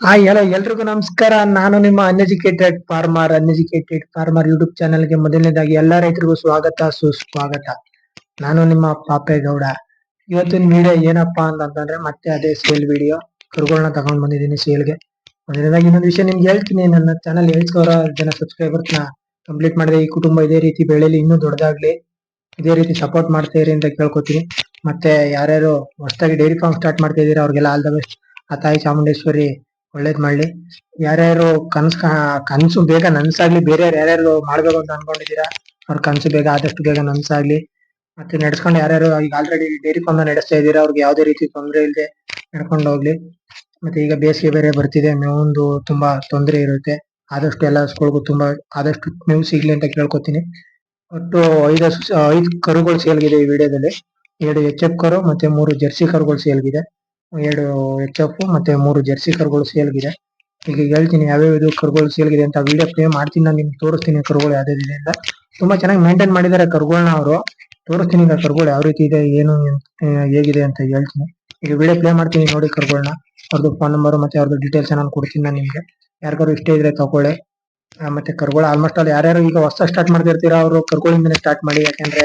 Hi hello ಎಲ್ರಿಗೂ ನಮಸ್ಕಾರ. ನಾನು ನಿಮ್ಮ uneducated farmer uneducated farmer YouTube ಚಾನಲ್ಗೆ ಮೊದಲನೇದಾಗಿ ಎಲ್ಲ ರೈತರಿಗೂ ಸ್ವಾಗತ, ಸುಸ್ವಾಗತ. ನಾನು ನಿಮ್ಮ ಪಾಪೇಗೌಡ. ಇವತ್ತಿನ ವಿಡಿಯೋ ಏನಪ್ಪಾ ಅಂತಂದ್ರೆ ಮತ್ತೆ ಅದೇ ಸೇಲ್ ವಿಡಿಯೋ ಕರುಗಳನ್ನ ತಗೊಂಡ್ ಬಂದಿದ್ದೀನಿ ಸೇಲ್ಗೆ ಮೊದಲನೇದಾಗಿ ಇನ್ನೊಂದು ವಿಷಯ ನಿಮ್ಗೆ ಹೇಳ್ತೀನಿ. ನನ್ನ ಚಾನಲ್ ಏಳ್ ಸಾವಿರ ಜನ ಸಬ್ಸ್ಕ್ರೈಬರ್ಸ್ನ ಕಂಪ್ಲೀಟ್ ಮಾಡಿದೆ ಈ ಕುಟುಂಬ ಇದೇ ರೀತಿ ಬೆಳೆಯಲ್ಲಿ ಇನ್ನೂ ದೊಡ್ಡದಾಗ್ಲಿ. ಇದೇ ರೀತಿ ಸಪೋರ್ಟ್ ಮಾಡ್ತಾ ಇರಿ ಅಂತ ಕೇಳ್ಕೊತೀನಿ. ಮತ್ತೆ ಯಾರ್ಯಾರು ಹೊಸದಾಗಿ ಡೈರಿ ಫಾರ್ಮ್ ಸ್ಟಾರ್ಟ್ ಮಾಡ್ತಾ ಇದ್ದೀರಾ ಅವ್ರಿಗೆಲ್ಲ ಆಲ್ ದ ಬೆಸ್ಟ್ ಆ ತಾಯಿ ಚಾಮುಂಡೇಶ್ವರಿ ಒಳ್ಳೇದ್ ಮಾಡ್ಲಿ. ಯಾರ್ಯಾರು ಕನ್ಸ್ ಕನ್ಸು ಬೇಗ ನನ್ಸಾಗ್ಲಿ ಬೇರೆ ಯಾರ್ಯಾರು ಮಾಡ್ಬೇಕು ಅಂತ ಅನ್ಕೊಂಡಿದೀರಾ ಅವ್ರ ಕನ್ಸು ಬೇಗ ಆದಷ್ಟು ಬೇಗ ನನ್ಸಾಗ್ಲಿ. ಮತ್ತೆ ನಡ್ಸ್ಕೊಂಡು ಯಾರ್ಯಾರು ಈಗ ಆಲ್ರೆಡಿ ಡೈರಿ ಫಾರ್ಮ್ ನಡೆಸ್ತಾ ಇದೀರಾ ಅವ್ರಿಗೆ ಯಾವ್ದೇ ರೀತಿ ತೊಂದರೆ ಇಲ್ಲದೆ ನಡ್ಕೊಂಡು ಹೋಗ್ಲಿ. ಮತ್ತೆ ಈಗ ಬೇಸಿಗೆ ಬೇರೆ ಬರ್ತಿದೆ, ಮೇವೊಂದು ತುಂಬಾ ತೊಂದರೆ ಇರುತ್ತೆ. ಆದಷ್ಟು ಎಲ್ಲ ಹಸುಗಳಿಗೂ ತುಂಬಾ, ಆದಷ್ಟು ಮೇವು ಸಿಗ್ಲಿ ಅಂತ ಕೇಳ್ಕೊತೀನಿ. ಒಟ್ಟು ಐದು ಐದು ಕರುಗಳು ಸೇಲ್ಗಿದೆ ಈ ವಿಡಿಯೋದಲ್ಲಿ. ಎರಡು ಎಚ್ ಎಫ್ ಕರು ಮತ್ತೆ ಮೂರು ಜೆರ್ಸಿ ಕರುಗಳು ಸೇಲ್ಗಿದೆ. ಎರಡು ಎಚ್ ಎಫ್ ಮತ್ತೆ ಮೂರು ಜರ್ಸಿ ಕರುಗಳು ಸೇಲ್ಗಿದೆ. ಈಗ ಹೇಳ್ತೀನಿ ಯಾವ್ಯಾವ ಇದು ಕರುಗಳು ಸೇಲ್ಗಿದೆ ಅಂತ ವಿಡಿಯೋ ಪ್ಲೇ ಮಾಡ್ತೀನಿ, ನಾನು ನಿಮ್ಗೆ ತೋರಿಸ್ತೀನಿ ಕರುಗಳು ಯಾವ್ಯಾವ್ದಿದೆ ಅಂತ. ತುಂಬಾ ಚೆನ್ನಾಗಿ ಮೇಂಟೈನ್ ಮಾಡಿದ್ದಾರೆ ಕರುಗಳನ್ನ ಅವರು. ತೋರಿಸ್ತೀನಿ ಈಗ ಕರುಗಳು ಯಾವ ರೀತಿ ಇದೆ, ಏನು ಹೇಗಿದೆ ಅಂತ ಹೇಳ್ತೀನಿ. ಈಗ ವಿಡಿಯೋ ಪ್ಲೇ ಮಾಡ್ತೀನಿ ನೋಡಿ ಕರುಗಳನ್ನ ಅವ್ರದ್ದು ಫೋನ್ ನಂಬರ್ ಮತ್ತೆ ಅವ್ರದ್ದು ಡೀಟೇಲ್ಸ್ ನಾನು ಕೊಡ್ತೀನಿ ನಾನು ನಿಮ್ಗೆ. ಯಾರಿಗಾರು ಇಷ್ಟ ಇದ್ರೆ ತಗೊಳ್ಳಿ. ಮತ್ತೆ ಕರುಗಳು ಆಲ್ಮೋಸ್ಟ್ ಆಲ್ ಯಾರ್ಯಾರು ಈಗ ಹೊಸ ಸ್ಟಾರ್ಟ್ ಮಾಡ್ತಿರ್ತೀರಾ, ಅವರು ಕರುಗಳಿಂದನೇ ಸ್ಟಾರ್ಟ್ ಮಾಡಿ, ಯಾಕಂದ್ರೆ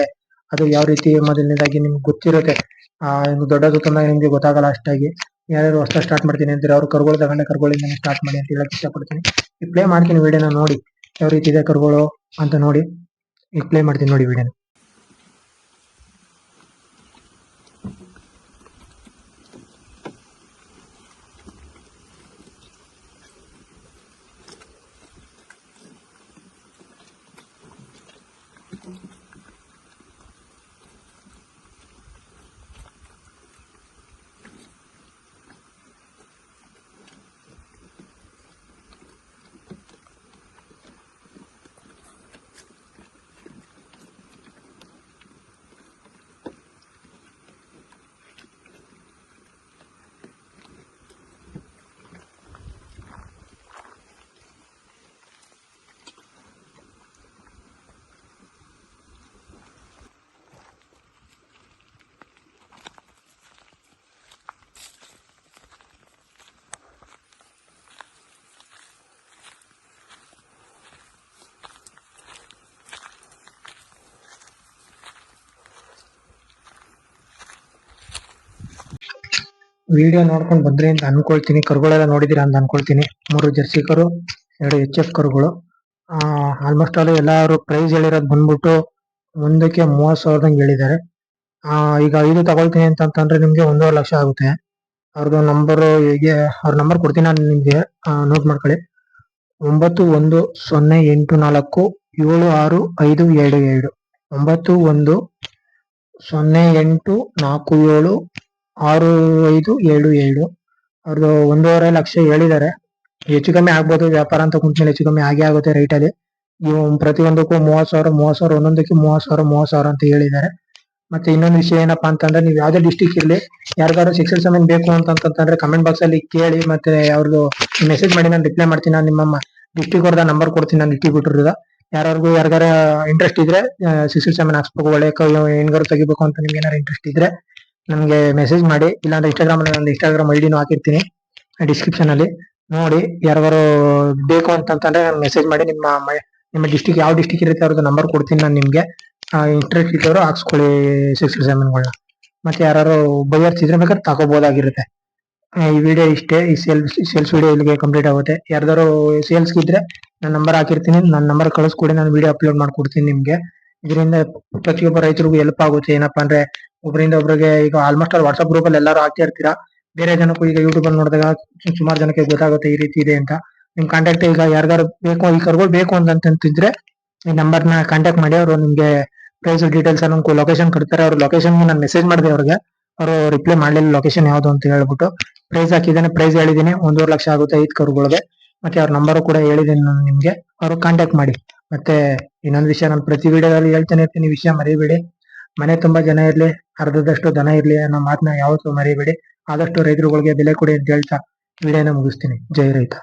ಅದು ಯಾವ ರೀತಿ ಮೊದಲನೇದಾಗಿ ನಿಮ್ಗೆ ಗೊತ್ತಿರುತ್ತೆ. ಆ ದೊಡ್ಡದು ತಂದಾಗ ನಿಮ್ಗೆ ಗೊತ್ತಾಗಲ್ಲ ಅಷ್ಟಾಗಿ ಯಾರ್ಯಾರು ಹೊಸ ಸ್ಟಾರ್ಟ್ ಮಾಡ್ತೀನಿ ಅಂತೀರಾ ಅವ್ರು ಕರುಗಳು ತಗೊಂಡೆ ಕರುಗಳಿಂದನೇ ಸ್ಟಾರ್ಟ್ ಮಾಡಿ ಅಂತ ಹೇಳಕ್ ಇಷ್ಟಪಡ್ತೀನಿ. ಈ ಪ್ಲೇ ಮಾಡ್ತೀನಿ ವಿಡಿಯೋನ ನೋಡಿ. ಯಾವ ರೀತಿ ಇದೆ ಕರುಗಳು ಅಂತ ನೋಡಿ. ಈಗ ಪ್ಲೇ ಮಾಡ್ತೀನಿ ನೋಡಿ ವಿಡಿಯೋನ ವಿಡಿಯೋ ನೋಡ್ಕೊಂಡು ಬಂದ್ರಿ ಅಂತ ಅನ್ಕೊಳ್ತೀನಿ. ಕರುಗಳೆಲ್ಲ ನೋಡಿದೀರ ಅಂತ ಅನ್ಕೊಳ್ತೀನಿ. ಮೂರು ಜರ್ಸಿ ಕರು, ಎರಡು ಎಚ್ ಎಫ್ ಕರುಗಳು. ಆಲ್ಮೋಸ್ಟ್ ಆಲ್ ಎಲ್ಲರೂ ಪ್ರೈಸ್ ಹೇಳಿರೋದು ಬಂದ್ಬಿಟ್ಟು ಒಂದಕ್ಕೆ ಮೂವತ್ ಸಾವಿರದಂಗೆ ಹೇಳಿದ್ದಾರೆ. ಈಗ ಐದು ತಗೊಳ್ತೀನಿ ಅಂತಂದ್ರೆ ನಿಮ್ಗೆ ಒಂದೂವರೆ ಲಕ್ಷ ಆಗುತ್ತೆ. ಅವ್ರದ್ದು ನಂಬರು ಹೇಗೆ, ಅವ್ರ ನಂಬರ್ ಕೊಡ್ತೀನಿ ನಾನು ನಿಮ್ಗೆ. ನೋಟ್ ಮಾಡ್ಕೊಳ್ಳಿ. ಒಂಬತ್ತು ಒಂದು ಸೊನ್ನೆ ಎಂಟು ನಾಲ್ಕು ಏಳು ಆರು ಐದು ಎರಡು ಏಳು ಒಂಬತ್ತು ಒಂದು ಸೊನ್ನೆ ಎಂಟು ನಾಲ್ಕು ಏಳು ಆರು ಐದು ಏಳು ಏಳು. ಅವ್ರದ್ದು ಒಂದೂವರೆ ಲಕ್ಷ ಹೇಳಿದ್ದಾರೆ ಹೆಚ್ಚು ಕಮ್ಮಿ ಆಗ್ಬೋದು, ವ್ಯಾಪಾರ ಅಂತ ಕುಂಚಿನ ಹೆಚ್ಚು ಕಮ್ಮಿ ಆಗೇ ಆಗುತ್ತೆ ರೈಟ್ ಅಲ್ಲಿ. ಇವು ಪ್ರತಿಯೊಂದಕ್ಕೂ ಮೂವತ್ ಸಾವಿರ ಮೂವತ್ ಸಾವಿರ, ಒಂದೊಂದಕ್ಕೆ ಮೂವತ್ ಸಾವಿರ ಮೂವತ್ ಸಾವಿರ ಅಂತ ಹೇಳಿದ್ದಾರೆ ಮತ್ತೆ ಇನ್ನೊಂದು ವಿಷಯ ಏನಪ್ಪಾ ಅಂತಂದ್ರೆ, ನೀವು ಯಾವ್ದೇ ಡಿಸ್ಟಿಕ್ ಇರ್ಲಿ ಯಾರಿಗಾರು ಸಿಕ್ಸ್ ಸೆವೆನ್ ಬೇಕು ಅಂತಂತಂದ್ರೆ ಕಮೆಂಟ್ ಬಾಕ್ಸ್ ಅಲ್ಲಿ ಕೇಳಿ ಮತ್ತೆ ಅವ್ರದ್ದು ಮೆಸೇಜ್ ಮಾಡಿ, ನಾನು ರಿಪ್ಲೈ ಮಾಡ್ತೀನಿ. ನಾನು ನಿಮ್ಮ ಡಿಸ್ಟಿಕ್ ಅವ್ರದ ನಂಬರ್ ಕೊಡ್ತೀನಿ, ನಾನು ಡಿಸ್ಟ್ರಿಬ್ಯೂಟರ್ ಯಾರಿಗೂ ಯಾರಿಗಾರ ಇಂಟ್ರೆಸ್ಟ್ ಇದ್ರೆ ಸಿಕ್ಸ್ ಸೆವೆನ್ ಹಾಕ್ಸ್ಬೇಕು, ಒಳ್ಳೆ ಹೆಣ್ಗಾರು ತೆಗಿಬೇಕು ಅಂತ ನಿಮ್ಗೆ ಏನಾರು ಇಂಟ್ರೆಸ್ಟ್ ಇದ್ರೆ ನಮ್ಗೆ ಮೆಸೇಜ್ ಮಾಡಿ, ಇಲ್ಲಾಂದ್ರೆ ಇನ್ಸ್ಟಾಗ್ರಾಮ್ ಒಂದು ಇನ್ಸ್ಟಾಗ್ರಾಮ್ ಐಡಿನೂ ಹಾಕಿರ್ತೀನಿ. ಡಿಸ್ಕ್ರಿಪ್ಷನ್ ಅಲ್ಲಿ. ನೋಡಿ ಯಾರು ಬೇಕು ಅಂತಂತಂದ್ರೆ ಮೆಸೇಜ್ ಮಾಡಿ, ನಿಮ್ಮ ನಿಮ್ಮ ಡಿಸ್ಟಿಕ್ ಯಾವ ಡಿಸ್ಟಿಕ್ ಇರುತ್ತೆ ಅವ್ರದ್ದು ನಂಬರ್ ಕೊಡ್ತೀನಿ ನಾನು ನಿಮಗೆ. ಇಂಟ್ರೆಸ್ಟ್ ಇದ್ದವರು ಹಾಕ್ಸ್ಕೊಳ್ಳಿ ಸಿಕ್ಸ್ ಸೆವೆನ್ಗಳನ್ನ ಮತ್ತೆ ಯಾರು ಬಯರ್ಸ್ ಇದ್ರೆ ಬೇಕಾದ್ರೆ ತಗೋಬಹುದಾಗಿರುತ್ತೆ ಈ ವಿಡಿಯೋ ಇಷ್ಟೇ, ಈ ಸೇಲ್ಸ್ ಸೇಲ್ಸ್ ವಿಡಿಯೋ ಇಲ್ಲಿಗೆ ಕಂಪ್ಲೀಟ್ ಆಗುತ್ತೆ. ಯಾರ್ದಾರು ಸೇಲ್ಸ್ ಇದ್ರೆ ನನ್ನ ನಂಬರ್ ಹಾಕಿರ್ತೀನಿ ನನ್ನ ನಂಬರ್ ಕಳಿಸ್ಕೊಡಿ, ನಾನು ವಿಡಿಯೋ ಅಪ್ಲೋಡ್ ಮಾಡ್ಕೊಡ್ತೀನಿ ನಿಮ್ಗೆ. ಇದರಿಂದ ಪ್ರತಿಯೊಬ್ಬ ರೈತರಿಗೂ ಹೆಲ್ಪ್ ಆಗುತ್ತೆ. ಏನಪ್ಪಾ ಅಂದ್ರೆ, ಒಬ್ಬರಿಂದ ಒಬ್ಬರಿಗೆ ಈಗ ಆಲ್ಮೋಸ್ಟ್ ಆಲ್ ವಾಟ್ಸ್ಆಪ್ ಗ್ರೂಪ್ ಅಲ್ಲಿ ಎಲ್ಲರೂ ಹಾಕ್ತಾ ಇರ್ತೀರಾ? ಬೇರೆ ಜನಕ್ಕೂ ಈಗ ಯೂಟ್ಯೂಬ್ ಅಲ್ಲಿ ನೋಡಿದಾಗ ಸುಮಾರು ಜನಕ್ಕೆ ಗೊತ್ತಾಗುತ್ತೆ ಈ ರೀತಿ ಇದೆ ಅಂತ. ನಿಮ್ ಕಾಂಟ್ಯಾಕ್ಟ್ ಈಗ ಯಾರಿಗಾರು ಬೇಕು, ಈ ಕರ್ಗಳು ಬೇಕು ಅಂತಂತಿದ್ರೆ ಈ ನಂಬರ್ನ ಕಾಂಟ್ಯಾಕ್ಟ್ ಮಾಡಿ, ಅವರು ನಿಮ್ಗೆ ಪ್ರೈಸ್ ಡೀಟೇಲ್ಸ್ ಅನ್ನೋ ಲೊಕೇಶನ್ ಕೊಡ್ತಾರೆ ಅವ್ರ ಲೊಕೇಶನ್ ನಾನು ಮೆಸೇಜ್ ಮಾಡಿದೆ ಅವ್ರಿಗೆ. ಅವರು ರಿಪ್ಲೈ ಮಾಡಲಿಲ್ಲ ಲೊಕೇಶನ್ ಯಾವ್ದು ಅಂತ ಹೇಳ್ಬಿಟ್ಟು ಪ್ರೈಸ್ ಹಾಕಿದ್ದಾನೆ ಪ್ರೈಸ್ ಹೇಳಿದೀನಿ ಒಂದೂವರೆ ಲಕ್ಷ ಆಗುತ್ತೆ ಐದು ಕರುಗಳಿಗೆ. ಮತ್ತೆ ಅವ್ರ ನಂಬರ್ ಕೂಡ ಹೇಳಿದೀನಿ ನಾನು ನಿಮ್ಗೆ. ಅವ್ರು ಕಾಂಟ್ಯಾಕ್ಟ್ ಮಾಡಿ. ಮತ್ತೆ ಇನ್ನೊಂದು ವಿಷಯ ನಾನು ಪ್ರತಿ ವಿಡಿಯೋದಲ್ಲಿ ಹೇಳ್ತಾನೆ, ಇರ್ತೀನಿ. ವಿಷಯ ಮರಿಬೇಡಿ. ಮನೆ ತುಂಬಾ ಜನ ಇರ್ಲಿ, ಅರ್ಧದಷ್ಟು ದನ ಇರ್ಲಿ ಅನ್ನೋ ಮಾತನ್ನ ಯಾವತ್ತೂ ಮರಿಬೇಡಿ. ಆದಷ್ಟು ರೈತರುಗಳಿಗೆ ಬೆಲೆ ಕೊಡಿ ಅಂತ ಹೇಳ್ತಾ ವಿಡಿಯೋನ ಮುಗಿಸ್ತೀನಿ. ಜೈ ರೈತ.